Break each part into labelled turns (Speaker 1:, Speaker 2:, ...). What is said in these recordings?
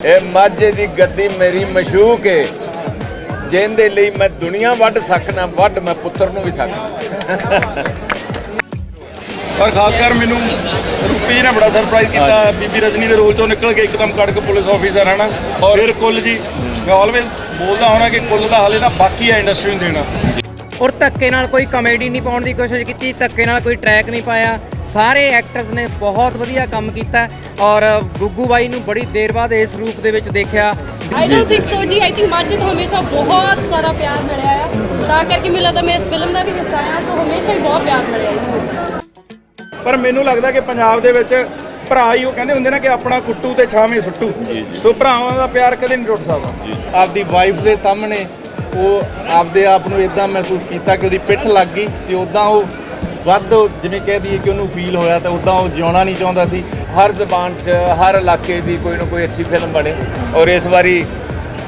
Speaker 1: ਇਹ ਮਾਝੇ ਦੀ ਗੱਦੀ ਮੇਰੀ ਮਸ਼ੂਕ ਏ। ਜਿਹਦੇ ਲਈ ਮੈਂ ਦੁਨੀਆ ਵੱਢ ਸਕਣਾ ਵੱਢ ਮੈਂ ਪੁੱਤਰ ਨੂੰ ਵੀ ਸਕਣਾ
Speaker 2: ਔਰ ਖਾਸ ਕਰ ਮੈਨੂੰ ਰੂਪੀ ਨੇ ਬੜਾ ਸਰਪ੍ਰਾਈਜ਼ ਕੀਤਾ। ਬੀਬੀ ਰਜਨੀ ਦੇ ਰੋਲ ਚੋਂ ਨਿਕਲ ਕੇ ਇੱਕਦਮ ਕੜਕ ਪੁਲਿਸ ਆਫੀਸਰ ਹੈ ਨਾ। ਔਰ ਫਿਰ ਕੁੱਲ ਜੀ ਮੈਂ ਆਲਵੇਜ਼ ਬੋਲਦਾ ਹੋਣਾ ਕਿ ਕੁੱਲ ਦਾ ਹਾਲੇ ਨਾ ਬਾਕੀ ਹੈ ਇੰਡਸਟਰੀ ਨੂੰ ਦੇਣਾ।
Speaker 3: ਔਰ ਧੱਕੇ ਨਾਲ ਕੋਈ ਕਮੇਡੀ ਨਹੀਂ ਪਾਉਣ ਦੀ ਕੋਸ਼ਿਸ਼ ਕੀਤੀ ਧੱਕੇ ਨਾਲ ਕੋਈ ਟਰੈਕ ਨਹੀਂ ਪਾਇਆ। ਸਾਰੇ ਐਕਟਰਸ ਨੇ ਬਹੁਤ ਵਧੀਆ ਕੰਮ ਕੀਤਾ ਔਰ ਗੁੱਗੂ ਬਾਈ ਨੂੰ ਬੜੀ ਦੇਰ ਬਾਅਦ ਇਸ ਰੂਪ ਦੇ ਵਿੱਚ ਦੇਖਿਆ।
Speaker 4: ਆਈ ਡੋਨਟ ਥਿੰਕ ਸੋ ਜੀ ਆਈ ਥਿੰਕ ਮਾਝੇ ਤੋਂ ਹਮੇਸ਼ਾ ਬਹੁਤ ਸਾਰਾ ਪਿਆਰ ਮਿਲਿਆ ਆ। ਤਾਂ ਕਰਕੇ ਮੈਨੂੰ ਲੱਗਦਾ ਮੈਂ ਇਸ ਫਿਲਮ ਦਾ ਵੀ ਹਿੱਸਾ ਆ ਸੋ ਹਮੇਸ਼ਾ ਹੀ ਬਹੁਤ ਪਿਆਰ ਮਿਲਿਆ
Speaker 2: ਪਰ ਮੈਨੂੰ ਲੱਗਦਾ ਕਿ ਪੰਜਾਬ ਦੇ ਵਿੱਚ ਭਰਾ ਹੀ ਉਹ ਕਹਿੰਦੇ ਹੁੰਦੇ ਨਾ ਕਿ ਆਪਣਾ ਕੁੱਟੂ ਤੇ ਛਾਵੇਂ ਸੁੱਟੂ। ਸੋ ਭਰਾਵਾਂ ਦਾ ਪਿਆਰ ਕਦੇ ਨਹੀਂ ਟੁੱਟ ਸਕਦਾ।
Speaker 1: ਆਪਦੀ ਵਾਈਫ ਦੇ ਸਾਹਮਣੇ ਉਹ ਆਪਦੇ ਆਪ ਨੂੰ ਇਦਾਂ ਮਹਿਸੂਸ ਕੀਤਾ ਕਿ ਉਹਦੀ ਪਿੱਠ ਲੱਗ ਗਈ ਤੇ ਉਦਾਂ ਉਹ ਵੱਧ ਜਿਵੇਂ ਕਹਿ ਦਈਏ ਕਿ ਉਹਨੂੰ ਫੀਲ ਹੋਇਆ ਤਾਂ ਉਦਾਂ ਉਹ ਜਿਉਣਾ ਨਹੀਂ ਚਾਹੁੰਦਾ ਸੀ। ਹਰ ਜ਼ਬਾਨ 'ਚ ਹਰ ਇਲਾਕੇ ਦੀ ਕੋਈ ਨਾ ਕੋਈ ਅੱਛੀ ਫਿਲਮ ਬਣੇ ਔਰ ਇਸ ਵਾਰੀ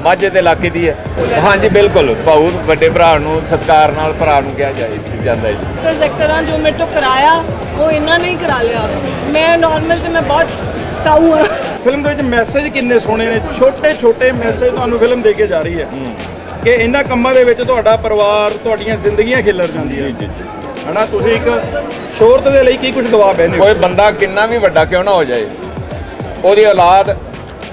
Speaker 1: ਮਾਝੇ ਦੇ ਇਲਾਕੇ ਦੀ ਹੈ। ਹਾਂਜੀ ਬਿਲਕੁਲ। ਬਹੁਤ ਵੱਡੇ ਭਰਾ ਨੂੰ ਸਤਿਕਾਰ ਨਾਲ ਭਰਾ ਨੂੰ ਕਿਹਾ ਜਾਏ ਜਾਂਦਾ ਹੈ
Speaker 5: ਐਕਟਰਾਂ ਜੋ ਮੇਰੇ ਤੋਂ ਕਰਾਇਆ ਉਹ ਇਹਨਾਂ ਨੇ ਹੀ ਕਰਾ ਲਿਆ। ਮੈਂ ਨਾਰਮਲ ਤੇ ਮੈਂ ਬਹੁਤ ਸਾਊ ਹਾਂ।
Speaker 2: ਫਿਲਮ ਦੇ ਵਿੱਚ ਮੈਸੇਜ ਕਿੰਨੇ ਸੋਹਣੇ ਨੇ। ਛੋਟੇ ਛੋਟੇ ਮੈਸੇਜ ਤੁਹਾਨੂੰ ਫਿਲਮ ਦੇ ਕੇ ਜਾ ਰਹੀ ਹੈ। ਕਿ ਇਹਨਾਂ ਕੰਮਾਂ ਦੇ ਵਿੱਚ ਤੁਹਾਡਾ ਪਰਿਵਾਰ ਤੁਹਾਡੀਆਂ ਜ਼ਿੰਦਗੀਆਂ ਖਿਲਰ ਜਾਂਦੀਆਂ। ਜੀ ਜੀ ਹਨਾ ਤੁਸੀਂ ਇੱਕ ਸ਼ੋਹਰਤ ਦੇ ਲਈ ਕੀ ਕੁਝ ਬੈਨੇ ਹੋ?
Speaker 1: ਕੋਈ ਬੰਦਾ ਕਿੰਨਾ ਵੀ ਵੱਡਾ ਕਿਉਂ ਨਾ ਹੋ ਜਾਏ ਉਹਦੀ ਔਲਾਦ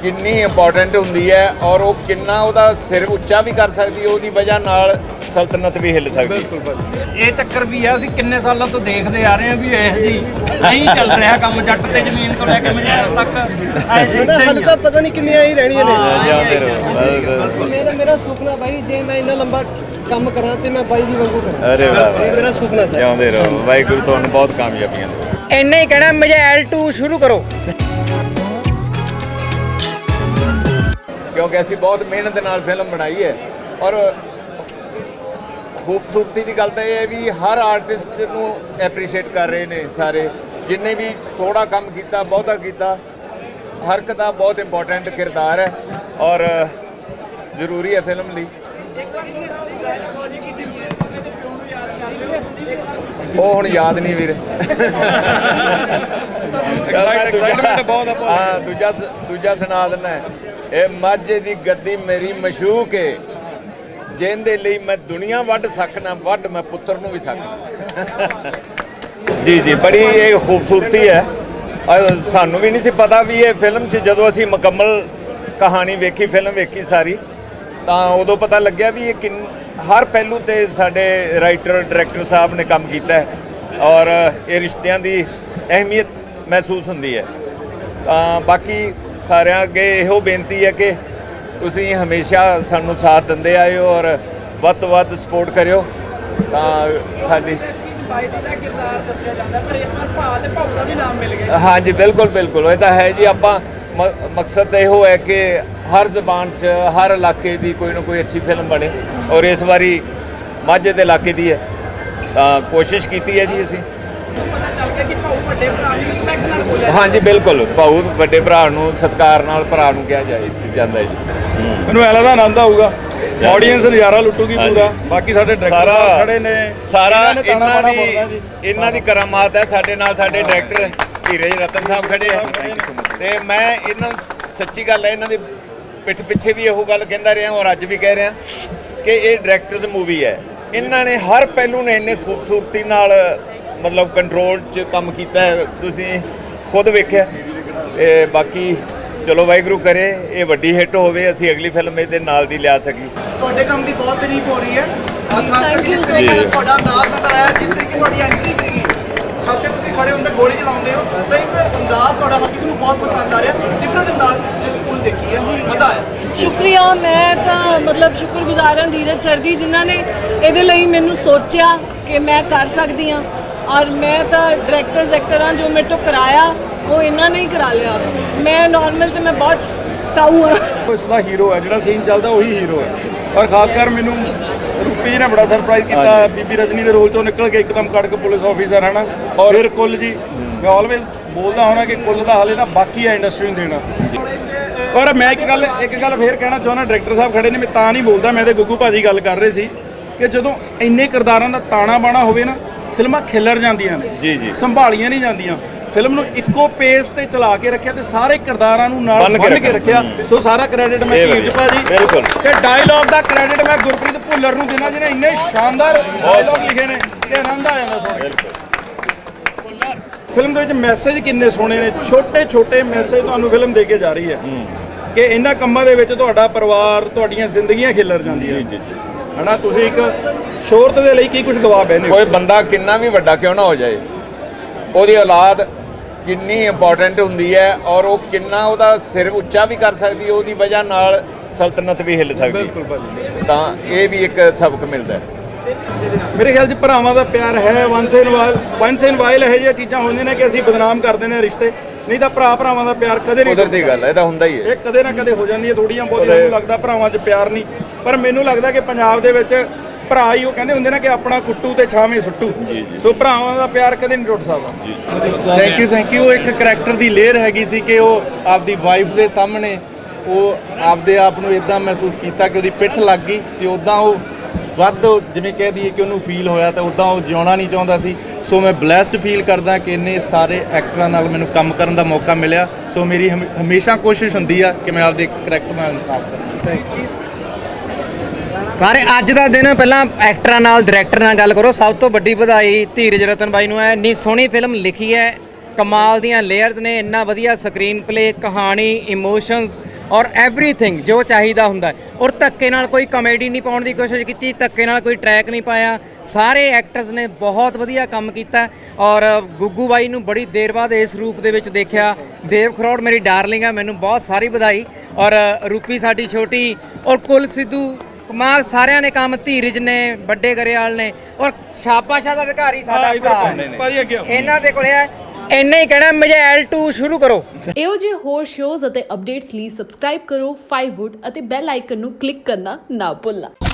Speaker 1: ਕਿੰਨੀ ਇੰਪੋਰਟੈਂਟ ਹੁੰਦੀ ਹੈ ਔਰ ਉਹ ਕਿੰਨਾ ਉਹਦਾ ਸਿਰ ਉੱਚਾ ਵੀ ਕਰ ਸਕਦੀ ਹੈ ਉਹਦੀ ਵਜ੍ਹਾ ਨਾਲ ਸਲਤਨਤ ਵੀ ਹਿੱਲ ਸਕਦੀ ਹੈ।
Speaker 6: ਇਹ ਚੱਕਰ ਵੀ ਆ ਅਸੀਂ ਕਿੰਨੇ ਸਾਲਾਂ ਤੋਂ ਦੇਖਦੇ ਆ ਰਹੇ ਆ ਵੀ ਇਹ ਜੀ ਨਹੀਂ ਚੱਲ ਰਿਹਾ ਕੰਮ ਜੱਟ ਤੇ ਜ਼ਮੀਨ ਤੋਂ ਲੈ ਕੇ ਮਜੈਰ ਤੱਕ।
Speaker 7: ਹਲੇ ਤਾਂ ਪਤਾ ਨਹੀਂ ਕਿੰਨੀਆਂ ਹੀ ਰਹਿਣੀਆਂ ਨੇ।
Speaker 1: ਜਿਉਂਦੇ ਰਹੋ।
Speaker 7: ਮੇਰਾ ਮੇਰਾ ਸੁਪਨਾ ਬਾਈ ਜੇ ਮੈਂ ਇੰਨਾ ਲੰਬਾ ਕੰਮ ਕਰਾਂ ਤੇ ਮੈਂ ਬਾਈ ਜੀ ਵਾਂਗੂ ਕਰਾਂ।
Speaker 1: ਅਰੇ ਵਾਹ
Speaker 7: ਇਹ ਮੇਰਾ ਸੁਪਨਾ ਸਰ
Speaker 1: ਜਿਉਂਦੇ ਰਹੋ। ਵਾਹਿਗੁਰੂ ਤੁਹਾਨੂੰ ਬਹੁਤ ਕਾਮਯਾਬੀਆਂ। ਦੇ
Speaker 3: ਇੰਨਾ ਹੀ ਕਹਿਣਾ ਮਜੈਲ 2 ਸ਼ੁਰੂ ਕਰੋ।
Speaker 1: ਕਿਉਂਕਿ ਅਸੀਂ ਬਹੁਤ ਮਿਹਨਤ ਨਾਲ ਫਿਲਮ ਬਣਾਈ ਹੈ। ਔਰ ਖੂਬਸੂਰਤੀ ਦੀ ਗੱਲ ਤਾਂ ਇਹ ਹੈ ਵੀ ਹਰ ਆਰਟਿਸਟ ਨੂੰ ਐਪਰੀਸ਼ੀਏਟ ਕਰ ਰਹੇ ਨੇ ਸਾਰੇ। ਜਿੰਨੇ ਵੀ ਥੋੜਾ ਕੰਮ ਕੀਤਾ ਬਹੁਤਾ ਕੀਤਾ ਹਰ ਇੱਕ ਦਾ ਬਹੁਤ ਇੰਪੋਰਟੈਂਟ ਕਿਰਦਾਰ ਹੈ ਔਰ ਜ਼ਰੂਰੀ ਹੈ ਫਿਲਮ ਲਈ। ਉਹ ਹੁਣ ਯਾਦ ਨਹੀਂ ਵੀਰ।
Speaker 2: excitement ਬਹੁਤ ਆ
Speaker 1: ਦੂਜਾ ਦੂਜਾ ਸੁਣਾ ਦਿੰਦਾ ਹੈ। ਇਹ ਮਾਝੇ ਦੀ ਗੱਦੀ ਮੇਰੀ ਮਸ਼ੂਕ ਏ। ਜਿਹਦੇ ਲਈ ਮੈਂ ਦੁਨੀਆ ਵੱਢ ਸਕਣਾ ਵੱਢ ਮੈਂ ਪੁੱਤਰ ਨੂੰ ਵੀ ਸਕਣਾ ਜੀ ਜੀ, ਬੜੀ ਇਹ ਖੂਬਸੂਰਤੀ ਹੈ। ਸਾਨੂੰ ਵੀ ਨਹੀਂ ਸੀ ਪਤਾ ਵੀ ਇਹ ਫਿਲਮ 'ਚ ਜਦੋਂ ਅਸੀਂ ਮੁਕੰਮਲ ਕਹਾਣੀ ਵੇਖੀ, ਫਿਲਮ ਵੇਖੀ ਸਾਰੀ, ਤਾਂ ਉਦੋਂ ਪਤਾ ਲੱਗਿਆ ਵੀ ਇਹ ਕਿੰਨ, ਹਰ ਪਹਿਲੂ ਤੇ ਸਾਡੇ ਰਾਈਟਰ, ਡਾਇਰੈਕਟਰ ਸਾਹਿਬ ਨੇ ਕੰਮ ਕੀਤਾ ਹੈ। ਔਰ ਇਹ ਰਿਸ਼ਤਿਆਂ ਦੀ ਅਹਿਮੀਅਤ ਮਹਿਸੂਸ ਹੁੰਦੀ ਹੈ। ਤਾਂ ਬਾਕੀ ਸਾਰਿਆਂ ਅੱਗੇ ਇਹੋ ਬੇਨਤੀ ਹੈ ਕਿ ਤੁਸੀਂ ਹਮੇਸ਼ਾ ਸਾਨੂੰ ਸਾਥ ਦਿੰਦੇ ਹੋ ਔਰ ਵੱਧ ਤੋਂ ਵੱਧ ਸਪੋਰਟ ਕਰਿਓ। ਤਾਂ ਸਾਡੀ ਹਾਂਜੀ ਬਿਲਕੁਲ ਬਿਲਕੁਲ। ਇਹ ਤਾਂ ਹੈ ਜੀ ਆਪਾਂ ਮਕਸਦ ਇਹੋ ਹੈ ਕਿ ਹਰ ਜ਼ਬਾਨ 'ਚ ਹਰ ਇਲਾਕੇ ਦੀ ਕੋਈ ਨਾ ਕੋਈ ਅੱਛੀ ਫਿਲਮ ਬਣੇ ਔਰ ਇਸ ਵਾਰੀ ਮਾਝੇ ਦੇ ਇਲਾਕੇ ਦੀ ਹੈ। ਤਾਂ ਕੋਸ਼ਿਸ਼ ਕੀਤੀ ਹੈ ਜੀ ਅਸੀਂ। ਹਾਂਜੀ ਬਿਲਕੁਲ। ਬਹੁਤ ਵੱਡੇ ਭਰਾ ਨੂੰ ਸਤਿਕਾਰ ਨਾਲ ਭਰਾ ਨੂੰ ਕਿਹਾ ਜਾਏ ਜਾਂਦਾ ਹੈ ਜੀ।
Speaker 2: ਮੈਨੂੰ ਐਲਾ ਦਾ ਆਨੰਦ ਆਊਗਾ। ਆਡੀਅנס ਨਜ਼ਾਰਾ ਲੁੱਟੂਗੀ ਪੂਰਾ। ਬਾਕੀ ਸਾਡੇ ਡਾਇਰੈਕਟਰ ਖੜੇ ਨੇ।
Speaker 1: ਸਾਰਾ
Speaker 2: ਨੇ
Speaker 1: ਇਹਨਾਂ ਦੀ। ਇਹਨਾਂ ਦੀ ਕਰਾਮਾਤ ਹੈ। ਸਾਡੇ ਨਾਲ ਸਾਡੇ ਡਾਇਰੈਕਟਰ ਧੀਰਜ ਰਤਨ ਸਾਹਿਬ ਖੜੇ ਆ। ਤੇ ਮੈਂ ਇਹਨਾਂ ਨੂੰ ਸੱਚੀ ਗੱਲ ਹੈ ਇਹਨਾਂ ਦੀ ਪਿੱਠ ਪਿੱਛੇ ਵੀ ਇਹੋ ਗੱਲ ਕਹਿੰਦਾ ਰਿਹਾ ਔਰ ਅੱਜ ਵੀ ਕਹਿ ਰਿਹਾ ਕਿ ਇਹ ਡਾਇਰੈਕਟਰਸ ਮੂਵੀ ਹੈ। ਇਹਨਾਂ ਨੇ ਹਰ ਪਹਿਲੂ ਨੇ ਇੰਨੇ ਖੂਬਸੂਰਤੀ ਨਾਲ ਮਤਲਬ ਕੰਟਰੋਲ 'ਚ ਕੰਮ ਕੀਤਾ ਹੈ ਤੁਸੀਂ ਖੁਦ ਵੇਖਿਆ? ਤੇ ਬਾਕੀ ਚਲੋ ਵਾਹਿਗੁਰੂ ਕਰੇ ਇਹ ਵੱਡੀ ਹਿੱਟ ਹੋਵੇ ਅਸੀਂ ਅਗਲੀ ਫਿਲਮ ਇਹਦੇ ਨਾਲ ਦੀ ਲਿਆ ਸਕੀ।
Speaker 8: ਤੁਹਾਡੇ ਕੰਮ ਦੀ ਬਹੁਤ ਤਾਰੀਫ ਹੋ ਰਹੀ ਹੈ। ਖਾਸ ਕਰਕੇ ਜਿਸ ਤਰੀਕੇ ਨਾਲ. ਤੁਹਾਡਾ ਅੰਦਾਜ਼ ਨਜ਼ਰ ਆਇਆ ਜਿਸ ਤਰੀਕੇ ਤੁਹਾਡੀ ਐਂਟਰੀ ਸੀਗੀ। ਛੱਤ ਤੇ ਤੁਸੀਂ ਖੜੇ ਹੁੰਦੇ ਗੋਲੀ ਚਲਾਉਂਦੇ ਹੋ। ਤਾਂ ਇੱਕ ਅੰਦਾਜ਼ ਤੁਹਾਡਾ ਹਰ ਕਿਸੇ ਨੂੰ ਬਹੁਤ ਪਸੰਦ ਆ ਰਿਹਾ। ਡਿਫਰੈਂਟ ਅੰਦਾਜ਼ ਫੁੱਲ ਦੇਖੀ ਹੈ ਮਜ਼ਾ ਆਇਆ।
Speaker 5: ਸ਼ੁਕਰੀਆ ਮੈਂ ਤਾਂ ਮਤਲਬ ਸ਼ੁਕਰਗੁਜ਼ਾਰ ਹਾਂ ਧੀਰਜ ਸਰ ਜਿਨ੍ਹਾਂ ਨੇ ਇਹਦੇ ਲਈ ਮੈਨੂੰ ਸੋਚਿਆ ਕਿ ਮੈਂ ਕਰ ਸਕਦੀ ਹਾਂ। ਔਰ ਮੈਂ ਤਾਂ ਡਾਇਰੈਕਟਰਸ ਐਕਟਰਾਂ ਜੋ ਮੇਰੇ ਤੋਂ ਕਰਾਇਆ ਉਹ ਇਹਨਾਂ ਨੇ ਹੀ ਕਰਾ ਲਿਆ। ਮੈਂ ਨਾਰਮਲ ਤੇ ਮੈਂ ਬਹੁਤ ਸਾਊ ਹਾਂ।
Speaker 2: ਇਸ ਦਾ ਹੀਰੋ ਹੈ ਜਿਹੜਾ ਸੀਨ ਚੱਲਦਾ ਉਹੀ ਹੀਰੋ ਹੈ। ਔਰ ਖਾਸ ਕਰ ਮੈਨੂੰ ਰੂਪੀ ਜੀ ਨੇ ਬੜਾ ਸਰਪ੍ਰਾਈਜ਼ ਕੀਤਾ ਬੀਬੀ ਰਜਨੀ ਦੇ ਰੋਲ ਚੋਂ ਨਿਕਲ ਕੇ ਇੱਕਦਮ ਕੜਕ ਪੁਲਿਸ ਆਫੀਸਰ ਹੈ ਨਾ। ਔਰ ਫਿਰ ਕੁੱਲ ਜੀ ਮੈਂ ਆਲਵੇਜ਼ ਬੋਲਦਾ ਹੋਣਾ ਕਿ ਕੁੱਲ ਦਾ ਹਾਲੇ ਨਾ ਬਾਕੀ ਹੈ ਇੰਡਸਟਰੀ ਨੂੰ ਦੇਣਾ। ਔਰ ਮੈਂ ਇੱਕ ਗੱਲ ਇੱਕ ਗੱਲ ਫੇਰ ਕਹਿਣਾ ਚਾਹੁੰਦਾ ਡਾਇਰੈਕਟਰ ਸਾਹਿਬ ਖੜੇ ਨੇ ਮੈਂ ਤਾਂ ਨਹੀਂ ਬੋਲਦਾ ਮੈਂ ਤੇ ਗੁੱਗੂ ਭਾਜੀ ਗੱਲ ਕਰ ਰਹੇ ਸੀ ਕਿ ਜਦੋਂ ਇੰਨੇ ਕਿਰਦਾਰਾਂ ਦਾ ਤਾਣਾ ਬਾਣਾ ਹੋਵੇ ਨਾ ਫਿਲਮਾਂ ਖਿਲਰ ਜਾਂਦੀਆਂ ਨੇ
Speaker 1: ਜੀ, ਜੀ।
Speaker 2: ਸੰਭਾਲੀਆਂ ਨਹੀਂ ਜਾਂਦੀਆਂ। ਫਿਲਮ ਨੂੰ ਇੱਕੋ ਪੇਸ ਤੇ ਚਲਾ ਕੇ ਰੱਖਿਆ ਤੇ ਸਾਰੇ ਕਿਰਦਾਰਾਂ ਨੂੰ ਨਾਲ ਬੰਨ ਕੇ
Speaker 1: ਰੱਖਿਆ।
Speaker 2: ਸੋ ਸਾਰਾ ਕ੍ਰੈਡਿਟ ਮੈਂ ਧੀਰਜ। ਭਾਜੀ।
Speaker 1: ਬਿਲਕੁਲ।
Speaker 2: ਤੇ ਡਾਇਲੌਗ ਦਾ ਕ੍ਰੈਡਿਟ ਮੈਂ ਗੁਰਪ੍ਰੀਤ ਭੁੱਲਰ ਨੂੰ ਦੇਣਾ ਜਿਹਨੇ ਇੰਨੇ ਸ਼ਾਨਦਾਰ ਡਾਇਲੌਗ ਲਿਖੇ ਨੇ ਕਿ ਆਨੰਦ ਆ ਜਾਂਦਾ ਸੁਣ ਕੇ। ਫਿਲਮ ਦੇ ਵਿੱਚ ਮੈਸੇਜ ਕਿੰਨੇ ਸੋਹਣੇ ਨੇ। ਛੋਟੇ ਛੋਟੇ ਮੈਸੇਜ ਤੁਹਾਨੂੰ ਫਿਲਮ ਦੇ ਕੇ ਜਾ ਰਹੀ ਹੈ। ਕਿ ਇਹਨਾਂ ਕੰਮਾਂ ਦੇ ਵਿੱਚ ਤੁਹਾਡਾ ਪਰਿਵਾਰ ਤੁਹਾਡੀਆਂ ਜ਼ਿੰਦਗੀਆਂ ਖਿਲਰ ਜਾਂਦੀਆਂ।
Speaker 1: ਜੀ ਜੀ ਜੀ।
Speaker 2: ਹਨਾ ਤੁਸੀਂ ਇੱਕ ਸ਼ੋਹਰਤ ਦੇ ਲਈ ਕੀ ਕੁਝ ਗਵਾ ਬੈਨੇ
Speaker 1: ਕੋਈ ਬੰਦਾ ਕਿੰਨਾ ਵੀ ਵੱਡਾ ਕਿਉਂ ਨਾ ਹੋ ਜਾਏ। ਉਹਦੀ ਔਲਾਦ ਕਿੰਨੀ ਇੰਪੋਰਟੈਂਟ ਹੁੰਦੀ ਹੈ ਔਰ ਉਹ ਕਿੰਨਾ ਉਹਦਾ ਸਿਰ ਉੱਚਾ ਵੀ ਕਰ ਸਕਦੀ ਹੈ ਉਹਦੀ ਵਜ੍ਹਾ ਨਾਲ ਸਲਤਨਤ ਵੀ ਹਿੱਲ ਸਕਦੀ
Speaker 2: ਬਿਲਕੁਲ
Speaker 1: ਹੈ
Speaker 2: ਭਾਜੀ।
Speaker 1: ਤਾਂ ਇਹ ਵੀ ਇੱਕ ਸਬਕ ਮਿਲਦਾ ਹੈ।
Speaker 2: ਮੇਰੇ ਖਿਆਲ 'ਚ ਭਰਾਵਾਂ ਦਾ ਪਿਆਰ ਹੈ once in while once in while ਇਹੋ ਜਿਹੀਆਂ ਚੀਜ਼ਾਂ ਹੁੰਦੀਆਂ ਨੇ ਕਿ ਅਸੀਂ ਬਦਨਾਮ ਕਰ ਦਿੰਦੇ ਨੇ ਰਿਸ਼ਤੇ। ਨਹੀਂ ਤਾਂ ਭਰਾ ਭਰਾਵਾਂ ਦਾ ਪਿਆਰ ਕਦੇ ਨਹੀਂ
Speaker 1: ਕੁਦਰਤੀ ਗੱਲ ਹੈ ਇਹ ਤਾਂ ਹੁੰਦਾ ਹੀ ਹੈ।
Speaker 2: ਇਹ ਕਦੇ ਨਾ ਕਦੇ ਹੋ ਜਾਂਦੀ ਹੈ ਥੋੜੀਆਂ ਨੂੰ ਲੱਗਦਾ ਭਰਾਵਾਂ 'ਚ ਪਿਆਰ ਨਹੀਂ। ਪਰ ਮੈਨੂੰ ਲੱਗਦਾ ਕਿ ਪੰਜਾਬ ਦੇ ਵਿੱਚ ਭਰਾ ਹੀ ਉਹ ਕਹਿੰਦੇ ਹੁੰਦੇ ਨੇ ਕਿ ਆਪਣਾ ਕੁੱਟੂ ਤੇ ਛਾਵੇਂ ਸੁੱਟੂ। ਸੋ ਭਰਾਵਾਂ ਦਾ ਪਿਆਰ ਕਦੇ ਨਹੀਂ ਟੁੱਟ ਸਕਦਾ।
Speaker 9: ਥੈਂਕ ਯੂ ਥੈਂਕ ਯੂ ਉਹ ਇੱਕ ਕਰੈਕਟਰ ਦੀ ਲੇਅਰ ਹੈਗੀ ਸੀ ਕਿ ਉਹ ਆਪਦੀ ਵਾਈਫ ਦੇ ਸਾਹਮਣੇ ਉਹ ਆਪਦੇ ਆਪ ਨੂੰ ਇਦਾਂ ਮਹਿਸੂਸ ਕੀਤਾ ਕਿ ਉਹਦੀ ਪਿੱਠ ਲੱਗ ਗਈ ਤੇ ਉਦਾਂ ਉਹ ਵੱਧ ਜਿਵੇਂ ਕਹਿ ਦਈਏ ਕਿ ਉਹਨੂੰ ਫੀਲ ਹੋਇਆ ਤਾਂ ਉਦਾਂ ਉਹ ਜਿਉਣਾ ਨਹੀਂ ਚਾਹੁੰਦਾ ਸੀ। ਸੋ ਮੈਂ ਬlesed ਫੀਲ ਕਰਦਾ ਕਿ ਇੰਨੇ ਸਾਰੇ ਐਕਟਰਾਂ ਨਾਲ ਮੈਨੂੰ ਕੰਮ ਕਰਨ ਦਾ ਮੌਕਾ ਮਿਲਿਆ। ਸੋ ਮੇਰੀ ਹਮੇ- ਹਮੇਸ਼ਾ ਕੋਸ਼ਿਸ਼ ਹੁੰਦੀ ਆ ਕਿ ਮੈਂ ਆਪਦੇ ਕਰੈਕਟਰ ਨਾਲ ਇਨਸਾਫ ਕਰਾਂ। ਥੈਂਕ ਯੂ
Speaker 3: ਸਾਰੇ ਅੱਜ ਦਾ ਦਿਨ ਪਹਿਲਾਂ ਐਕਟਰਾਂ ਨਾਲ, ਡਾਇਰੈਕਟਰ ਨਾਲ ਗੱਲ ਕਰੋ। ਸਭ ਤੋਂ ਵੱਡੀ ਵਧਾਈ ਧੀਰਜ ਰਤਨ ਬਾਈ ਨੂੰ ਹੈ। ਇੰਨੀ ਸੋਹਣੀ ਫਿਲਮ ਲਿਖੀ ਹੈ। ਕਮਾਲ ਦੀਆਂ ਲੇਅਰਸ ਨੇ, ਇੰਨਾ ਵਧੀਆ ਸਕਰੀਨ ਪਲੇ ਕਹਾਣੀ ਇਮੋਸ਼ਨਸ ਔਰ ਐਵਰੀਥਿੰਗ ਜੋ ਚਾਹੀਦਾ ਹੁੰਦਾ ਔਰ ਧੱਕੇ ਨਾਲ ਕੋਈ ਕਮੇਡੀ ਨਹੀਂ ਪਾਉਣ ਦੀ ਕੋਸ਼ਿਸ਼ ਕੀਤੀ, ਧੱਕੇ ਨਾਲ ਕੋਈ ਟਰੈਕ ਨਹੀਂ ਪਾਇਆ। ਸਾਰੇ ਐਕਟਰਸ ਨੇ ਬਹੁਤ ਵਧੀਆ ਕੰਮ ਕੀਤਾ ਔਰ ਗੁੱਗੂ ਬਾਈ ਨੂੰ ਬੜੀ ਦੇਰ ਬਾਅਦ ਇਸ ਰੂਪ ਦੇ ਵਿੱਚ ਦੇਖਿਆ। ਦੇਵ ਖਰੋੜ ਮੇਰੀ ਡਾਰਲਿੰਗ ਹੈ ਮੈਨੂੰ ਬਹੁਤ ਸਾਰੀ ਵਧਾਈ ਔਰ ਰੂਪੀ ਸਾਡੀ ਛੋਟੀ ਔਰ ਕੁਲ ਸਿੱਧੂ ਕਮਾਲ ਸਾਰਿਆਂ ਨੇ ਕੰਮ ਧੀਰਜ ਨੇ ਵੱਡੇ ਗਰੇਵਾਲ ਨੇ ਔਰ ਸ਼ਾਬਾਸ਼ਾ ਦਾ ਅਧਿਕਾਰੀ ਸਾਡਾ ਭਰਾ।
Speaker 2: ਭਾਜੀ ਅੱਗੇ।
Speaker 3: ਇਹਨਾਂ ਦੇ ਕੋਲੇ ਹੈ ਇੰਨਾ ਹੀ ਕਹਿਣਾ ਮਜੈਲ 2 ਸ਼ੁਰੂ ਕਰੋ
Speaker 10: ਇਹੋ ਜਿਹੇ ਹੋਰ ਸ਼ੋਜ਼ ਅਤੇ ਅਪਡੇਟਸ ਲਈ ਸਬਸਕ੍ਰਾਈਬ ਕਰੋ 5wood ਅਤੇ ਬੈਲ ਆਈਕਨ ਨੂੰ ਕਲਿੱਕ ਕਰਨਾ ਨਾ ਭੁੱਲਣਾ